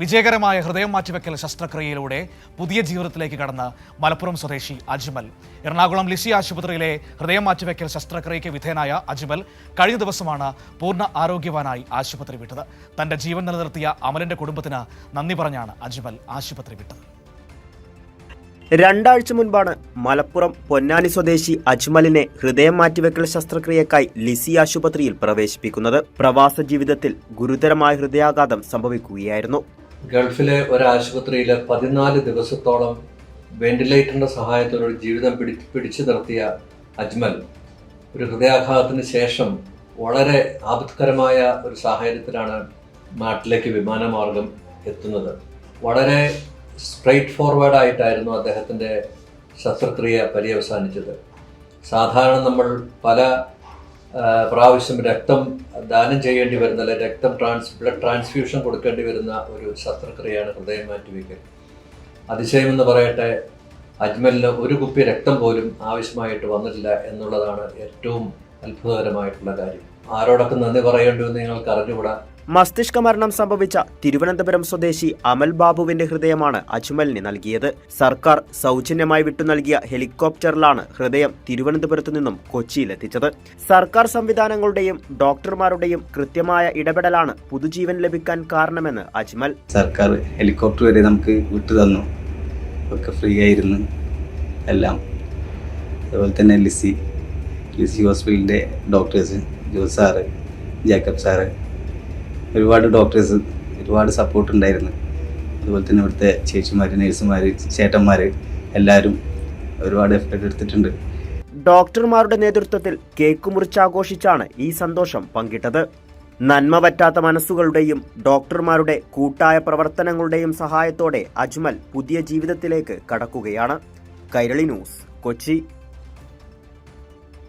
വിജയകരമായ ഹൃദയം മാറ്റിവെക്കൽ ശസ്ത്രക്രിയയിലൂടെ പുതിയ ജീവിതത്തിലേക്ക് കടന്ന മലപ്പുറം സ്വദേശി അജ്മൽ. എറണാകുളം ലിസി ആശുപത്രിയിലെ ഹൃദയം മാറ്റിവെക്കൽ ശസ്ത്രക്രിയയ്ക്ക് വിധേയനായ അജ്മൽ കഴിഞ്ഞ ദിവസമാണ് പൂർണ ആരോഗ്യവാനായി ആശുപത്രി വിട്ടത്. തന്റെ ജീവൻ നിലനിർത്തിയ അമലിന്റെ കുടുംബത്തിന് നന്ദി പറഞ്ഞാണ് അജ്മൽ ആശുപത്രി വിട്ടത്. രണ്ടാഴ്ച മുൻപാണ് മലപ്പുറം പൊന്നാനി സ്വദേശി അജ്മലിനെ ഹൃദയം മാറ്റിവെക്കൽ ശസ്ത്രക്രിയക്കായി ലിസി ആശുപത്രിയിൽ പ്രവേശിപ്പിക്കുന്നത്. പ്രവാസ ജീവിതത്തിൽ ഗുരുതരമായ ഹൃദയാഘാതം സംഭവിക്കുകയായിരുന്നു. ഗൾഫിലെ ഒരു ആശുപത്രിയിൽ പതിനാല് ദിവസത്തോളം വെന്റിലേറ്ററിന്റെ സഹായത്തോടെ ജീവിതം പിടി പിടിച്ചു നിർത്തിയ അജ്മൽ ഒരു ഹൃദയാഘാതത്തിന് ശേഷം വളരെ ആപത്കരമായ ഒരു സാഹചര്യത്തിലാണ് നാട്ടിലേക്ക് വിമാനമാർഗം എത്തുന്നത്. വളരെ സ്ട്രെയിറ്റ് ഫോർവേഡ് ആയിട്ടായിരുന്നു അദ്ദേഹത്തിന്റെ ശസ്ത്രക്രിയ പര്യവസാനിച്ചത്. സാധാരണ നമ്മൾ പല പ്രാവശ്യം രക്തം ദാനം ചെയ്യേണ്ടി വരുന്ന അല്ലെങ്കിൽ രക്തം ട്രാൻസ് ബ്ലഡ് ട്രാൻസ്ഫ്യൂഷൻ കൊടുക്കേണ്ടി വരുന്ന ഒരു ശസ്ത്രക്രിയയാണ് ഹൃദയം മാറ്റിവെക്കൽ അതിശയമെന്ന് പറയട്ടെ അജ്മലിന് ഒരു കുപ്പി രക്തം പോലും ആവശ്യമായിട്ട് വന്നിട്ടില്ല എന്നുള്ളതാണ് ഏറ്റവും അത്ഭുതകരമായിട്ടുള്ള കാര്യം. ആരോടൊക്കെ നന്ദി പറയേണ്ടുവെന്ന് നിങ്ങൾക്ക് അറിഞ്ഞുകൂടാ? മസ്തിഷ്ക മരണം സംഭവിച്ച തിരുവനന്തപുരം സ്വദേശി അമൽ ബാബുവിന്റെ ഹൃദയമാണ് അജ്മലിന് നൽകിയത്. സർക്കാർ സൗജന്യമായി വിട്ടു നൽകിയ ഹെലികോപ്റ്ററിലാണ് ഹൃദയം തിരുവനന്തപുരത്തു നിന്നും കൊച്ചിയിലെത്തിച്ചത്. സർക്കാർ സംവിധാനങ്ങളുടെയും ഡോക്ടർമാരുടെയും കൃത്യമായ ഇടപെടലാണ് പുതുജീവൻ ലഭിക്കാൻ കാരണമെന്ന് അജ്മൽ. സർക്കാർ ഹെലികോപ്റ്റർ വരെ നമുക്ക് വിട്ടു തന്നു. ഒക്കെ ഫ്രീ ആയിരുന്നു. എല്ലാം. അതുപോലെ തന്നെ ലിസി ലിസി ഹോസ്പിറ്റലിന്റെ doctors Jose sir Jacob sir ഒരുപാട് ഡോക്ടേഴ്സ് ഒരുപാട് സപ്പോർട്ട് ഉണ്ടായിരുന്നു. അതുപോലെ തന്നെ ഇവിടുത്തെ ചേച്ചിമാർ നേഴ്സുമാർ ചേട്ടന്മാർ എല്ലാവരും ഒരുപാട് എഫേർട്ട് എടുത്തിട്ടുണ്ട്. ഡോക്ടർമാരുടെ നേതൃത്വത്തിൽ കേക്ക് മുറിച്ചാഘോഷിച്ചാണ് ഈ സന്തോഷം പങ്കിട്ടത്. നന്മ പറ്റാത്ത മനസ്സുകളുടെയും ഡോക്ടർമാരുടെ കൂട്ടായ പ്രവർത്തനങ്ങളുടെയും സഹായത്തോടെ അജ്മൽ പുതിയ ജീവിതത്തിലേക്ക് കടക്കുകയാണ്. കൈരളി ന്യൂസ് കൊച്ചി.